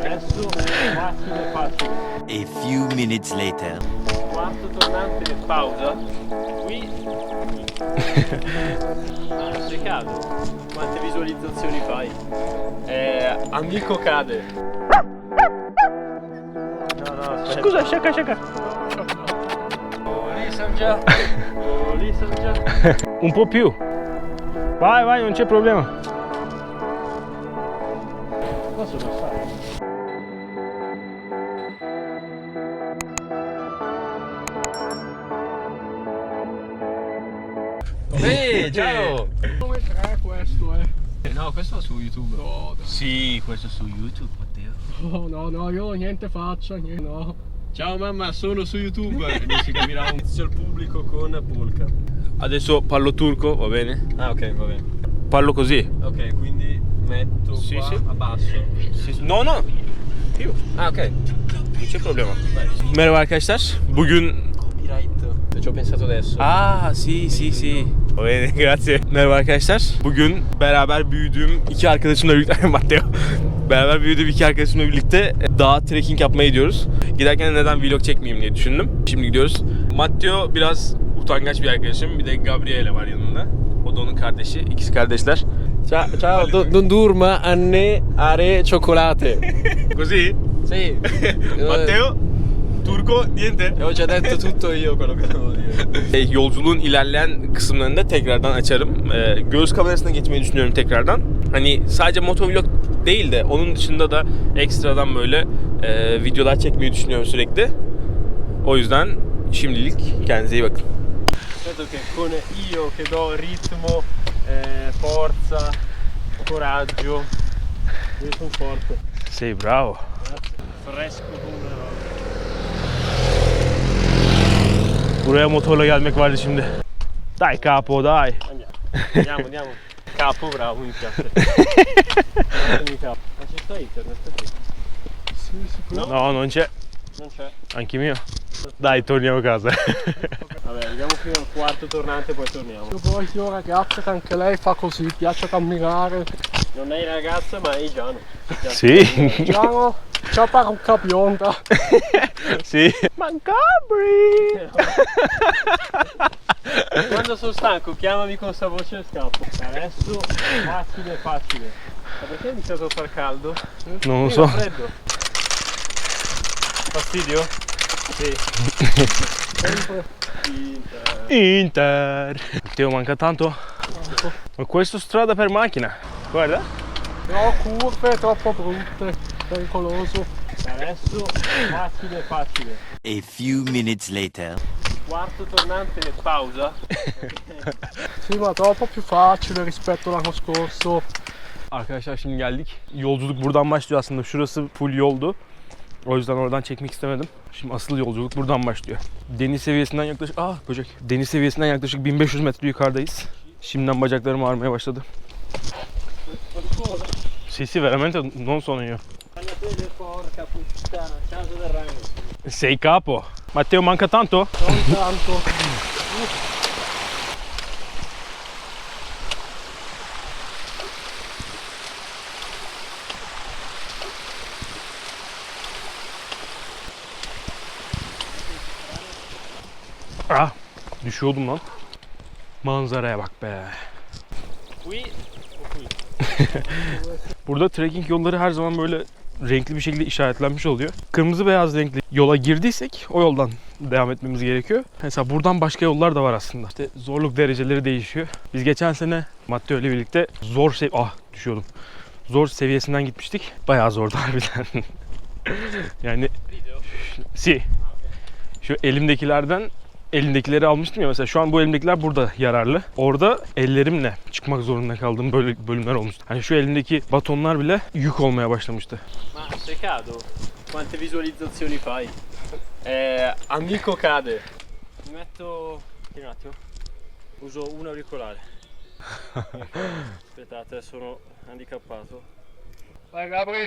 Adesso facile facile. A few minutes later. Quarto tornante pausa. Qui. Ah, sei cado. Quante visualizzazioni fai? Eh, amico cade. No, no, aspetta. Scusa, şaka şaka. Oh, lì sono già. Oh, lì sono già. Un po' più. Vai, vai, non c'è problema. Questo su YouTube. No, Sì, questo su YouTube, Matteo. no, no, no, io niente faccia, niente, no. Ciao mamma, sono su YouTube. E lì si capirà un inizio al pubblico con Polka. Adesso parlo turco, va bene? Ah, ok, va bene. Parlo così. Ok, quindi metto Sì, qua sì. a basso. No, no. Io. Ah, ok. Non c'è problema. Merhaba arkadaşlar. Bugün Copyright. Ci ho pensato adesso. Aa, si si si. Bene, grazie. Merhaba arkadaşlar. Bugün beraber büyüdüğüm iki arkadaşımla birlikte Matteo. Beraber büyüdüğüm iki arkadaşımla birlikte dağ trekking yapmaya gidiyoruz. Giderken neden vlog çekmeyeyim diye düşündüm. Şimdi gidiyoruz. Matteo biraz utangaç bir arkadaşım. Bir de Gabriele var yanında. O da onun kardeşi. İkisi kardeşler. Ciao, ciao non durma anne are cioccolate. Così? Sì. Matteo, Turco, niente. Ho già detto tutto io quello che devo dire. E, Yolculuğun ilerleyen kısımlarında tekrardan açarım. Ee, göğüs kamerasına geçmeyi düşünüyorum tekrardan. Hani sadece motovlog değil de onun dışında da ekstradan böyle e, videolar çekmeyi düşünüyorum sürekli. O yüzden şimdilik kendinize iyi bakın. Certo che con io che do ritmo, eh, forza, coraggio. Io sono forte. Sei bravo. Fresco come Buraya motorla gelmek vardı şimdi. Dai capo dai. Andiamo, andiamo, andiamo. Capo, bravo, mi piace. Capo. Ma ci sta internet qui? Sì, sicuro. No, non c'è. Non c'è. Anche mio. Dai, torniamo a casa. Vabbè, arriviamo fino al quarto tornante e poi torniamo. Poi io ragazza che anche lei fa così, piace camminare. Non è ragazza ma è Giano. sì. Giano, c'ha parrucca bionda. sì. Mancabri. Quando sono stanco chiamami con sta voce e scappo. Adesso facile facile. Ma perché è iniziato a far caldo? Non lo so. freddo. Fastidio? Sì. Sempre. Inter. Inter. Matteo manca tanto. Ma questo strada per macchina. Guarda. No, curve, troppo brutte, pericoloso. Adesso facile facile. A few minutes later. Quarto tornante pausa. Sì, ma troppo più facile rispetto all'anno scorso. Arkadaşlar şimdi geldik. Yolculuk buradan başlıyor aslında. Şurası full yoldu. O yüzden oradan çekmek istemedim. Şimdi asıl yolculuk buradan başlıyor. Deniz seviyesinden yaklaşık... Ah böcek. Deniz seviyesinden yaklaşık 1500 metre yukarıdayız. Şimdiden bacaklarım ağrımaya başladı. Sì, sì, veramente non sono io. Porca puttana, casa del ragno. Sei capo. Matteo manca tanto? Non tanto. Ah, düşüyordum lan. Manzaraya bak be. Burada trekking yolları her zaman böyle renkli bir şekilde işaretlenmiş oluyor. Kırmızı beyaz renkli yola girdiysek o yoldan devam etmemiz gerekiyor. Mesela buradan başka yollar da var aslında. İşte zorluk dereceleri değişiyor. Biz geçen sene Matteo ile birlikte zor sev... Ah düşüyordum. Zor seviyesinden gitmiştik. Bayağı zordu harbiden. yani si. Şu elimdekilerden elindekileri almıştım ya mesela şu an bu elimdekiler burada yararlı. Orada ellerimle çıkmak zorunda kaldığım böyle bölümler olmuştu. Hani şu elimdeki batonlar bile yük olmaya başlamıştı. Ma sei cado? Quante visualizzazioni fai? Eh, amico cade. Mi metto. Un attimo. Uso un auricolare. Aspettate, sono handicappato. Vai Gabri.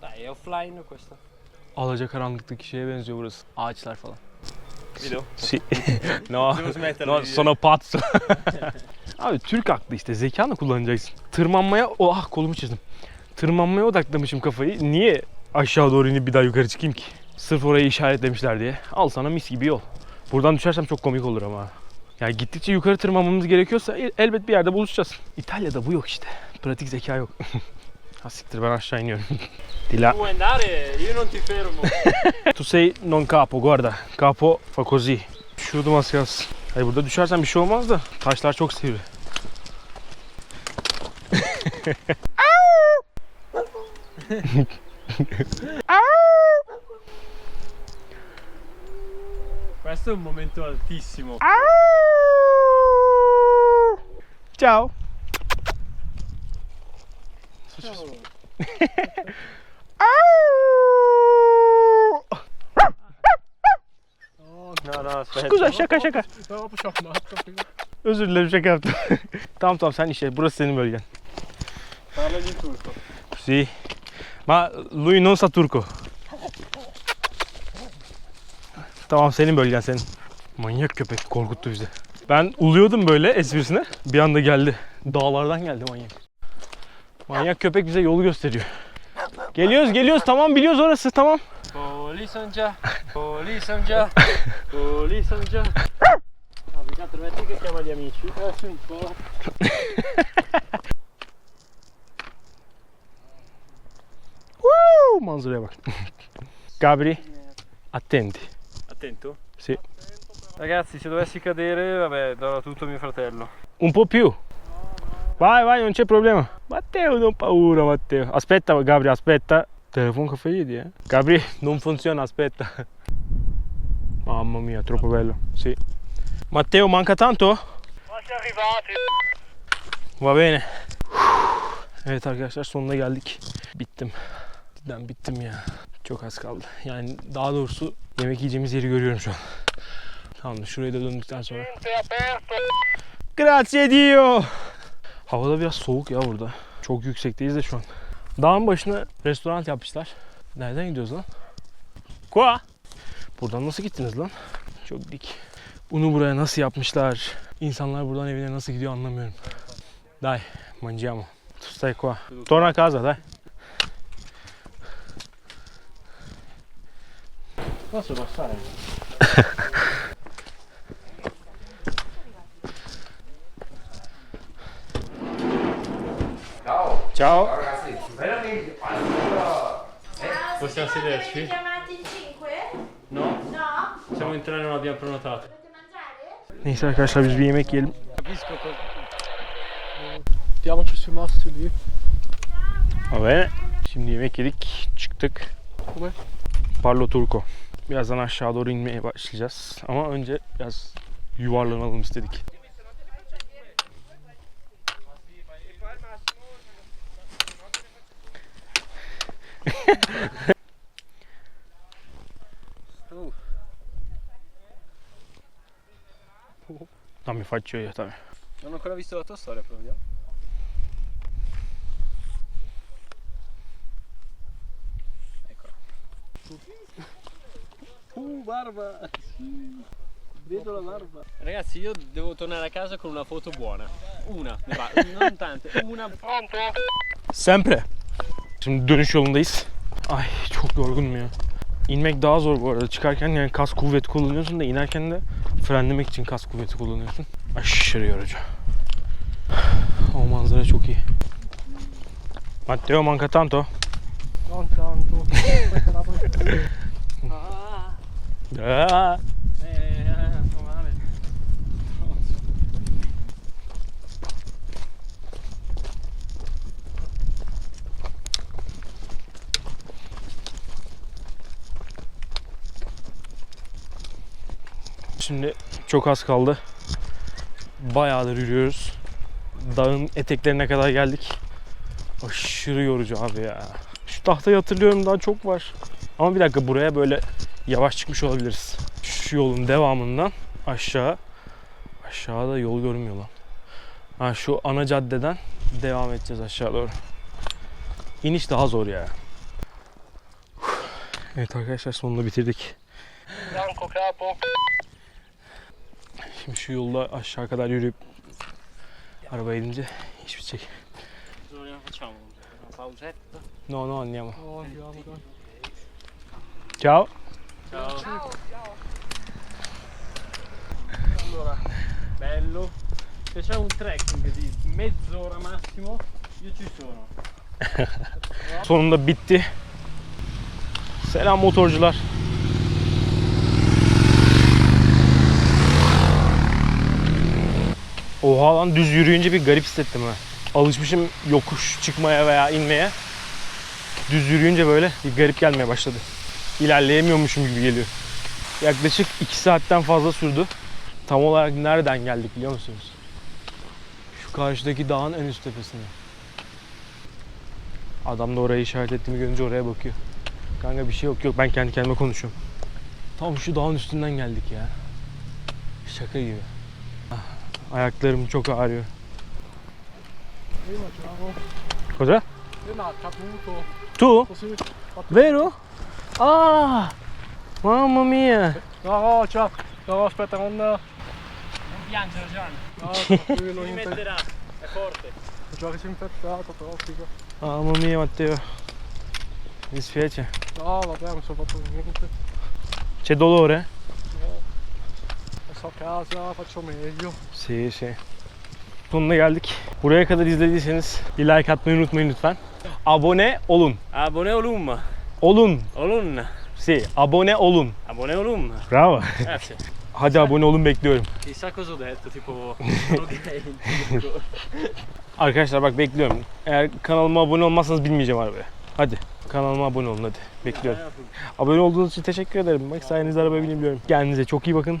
Dai, è offline questa. Alacakaranlıktaki şeye benziyor burası. Ağaçlar falan. Video? Si. no, no sono pazzo. Abi Türk aklı işte zekanı kullanacaksın. Tırmanmaya, oh ah kolumu çizdim. tırmanmaya odaklamışım kafayı. Niye aşağı doğru inip bir daha yukarı çıkayım ki? Sırf orayı işaretlemişler diye. Al sana mis gibi yol. Buradan düşersem çok komik olur ama. Yani gittikçe yukarı tırmanmamız gerekiyorsa el- elbet bir yerde buluşacağız. İtalya'da bu yok işte. Pratik zeka yok. ha siktir ben aşağı iniyorum. Dila. Puoi andare, io non ti fermo. Tu sei non capo guarda. Capo fa così. Şurdum az kalsın. Hayır burada düşersen bir şey olmaz da taşlar çok sivri. Questo è un momento altissimo. Ciao. No, no, aspetta. Scusa şaka şaka. Özür dilerim şaka yaptım. tamam tamam sen işe. Burası senin bölgen. Si. Ma lui non sa turco. Tamam senin bölgen senin. Manyak köpek korkuttu bizi. Ben uluyordum böyle esprisine. Bir anda geldi. Dağlardan geldi manyak. Manyak köpek bize yolu gösteriyor. Geliyoruz geliyoruz tamam biliyoruz orası tamam. Polis amca. Polis amca. Polis amca. Cazzo, metti che chiama gli amici. Sì, un po'. Woo! Manzaraya bak. Gabri attenti. Attento. Sì. Ragazzi, se dovessi cadere, vabbè, darò tutto a mio fratello. Un po' più. Vai, vai, non c'è problema. Matteo, non paura, Matteo. Aspetta, Gabri, aspetta. Telefono che fai eh? Gabri, non funziona, aspetta. Mamma mia, troppo bello. Sì. Matteo, manca tanto? Quasi arrivati. Va bene. Evet arkadaşlar sonuna geldik. Bittim. Cidden bittim ya. Çok az kaldı. Yani daha doğrusu yemek yiyeceğimiz yeri görüyorum şu an. Tamamdır. Şuraya da döndükten sonra. Grazie Dio. Havada biraz soğuk ya burada. Çok yüksekteyiz de şu an. Dağın başına restoran yapmışlar. Nereden gidiyoruz lan? Kua. Buradan nasıl gittiniz lan? Çok dik. Bunu buraya nasıl yapmışlar? İnsanlar buradan evine nasıl gidiyor anlamıyorum. Dai, mangiamo. Tu stai qua. Torna a casa, dai. Posso passare? Ciao. Possiamo sederci? Chiamati in 5? No? No? Siamo in tre, non abbiamo prenotato. Neyse arkadaşlar biz bir yemek yiyelim. Capisco cosa. Diamoci sui massi lì. Va bene. Şimdi yemek yedik. Çıktık. Come? Parlo Turco. Birazdan aşağı doğru inmeye başlayacağız. Ama önce biraz yuvarlanalım istedik. Non mi faccio io, dai. Non ho ancora visto la tua storia, proviamo. Eccola. Uh, barba! Vedo la barba. Ragazzi, io devo tornare a casa con una foto buona. Una, ne va, non tante, una. Sempre. Şimdi dönüş yolundayız. Ay çok yorgunum ya. İnmek daha zor bu arada. Çıkarken yani kas kuvveti kullanıyorsun da inerken de frenlemek için kas kuvveti kullanıyorsun. Aşırı yorucu. O manzara çok iyi. Matteo manca tanto. Non tanto. Aspetta, la poi- Ah, Aa, Şimdi çok az kaldı. Bayağıdır yürüyoruz. Dağın eteklerine kadar geldik. Aşırı yorucu abi ya. Şu tahtayı hatırlıyorum daha çok var. Ama bir dakika buraya böyle yavaş çıkmış olabiliriz. Şu yolun devamından aşağı. Aşağıda yol görünmüyor lan. Ha şu ana caddeden devam edeceğiz aşağı doğru. İniş daha zor ya. Evet arkadaşlar sonunda bitirdik. Franco capo. Şimdi şu yolda aşağı kadar yürüyüp arabaya gidince hiçbir şey. No, no, andiamo. Ciao. Ciao. Allora, bello. Se c'è un trekking di mezz'ora massimo, io ci sono. Sonunda bitti. Selam motorcular. Oha lan düz yürüyünce bir garip hissettim ha. Alışmışım yokuş çıkmaya veya inmeye. Düz yürüyünce böyle bir garip gelmeye başladı. İlerleyemiyormuşum gibi geliyor. Yaklaşık 2 saatten fazla sürdü. Tam olarak nereden geldik biliyor musunuz? Şu karşıdaki dağın en üst tepesine. Adam da orayı işaret ettiğimi görünce oraya bakıyor. Kanka bir şey yok yok ben kendi kendime konuşuyorum. Tam şu dağın üstünden geldik ya. Şaka gibi. Ayaklarım çok ağrıyor. Cosa? Tu? Vero? Ah! Mamma mia! No, ciao. No, aspetta, non... Non piangere Gian, No, lui infe- metterà, è forte. Già disinfettato, però, figo. Mamma mia Matteo. Mi dispiace. No, vabbè, non sono fatto niente. C'è dolore? A casa faccio meglio. Si si. Sonuna geldik. Buraya kadar izlediyseniz bir like atmayı unutmayın lütfen. Abone olun. Abone olum. Olun. Olun. Si, abone olun. Abone olum. Bravo. Grazie. Hadi abone olun bekliyorum. Chissà cosa ho detto, tipo... Arkadaşlar bak bekliyorum. Eğer kanalıma abone olmazsanız binmeyeceğim arabaya. Hadi kanalıma abone olun hadi. Bekliyorum. Abone olduğunuz için teşekkür ederim. Bak sayenizde arabaya binebiliyorum. Kendinize çok iyi bakın.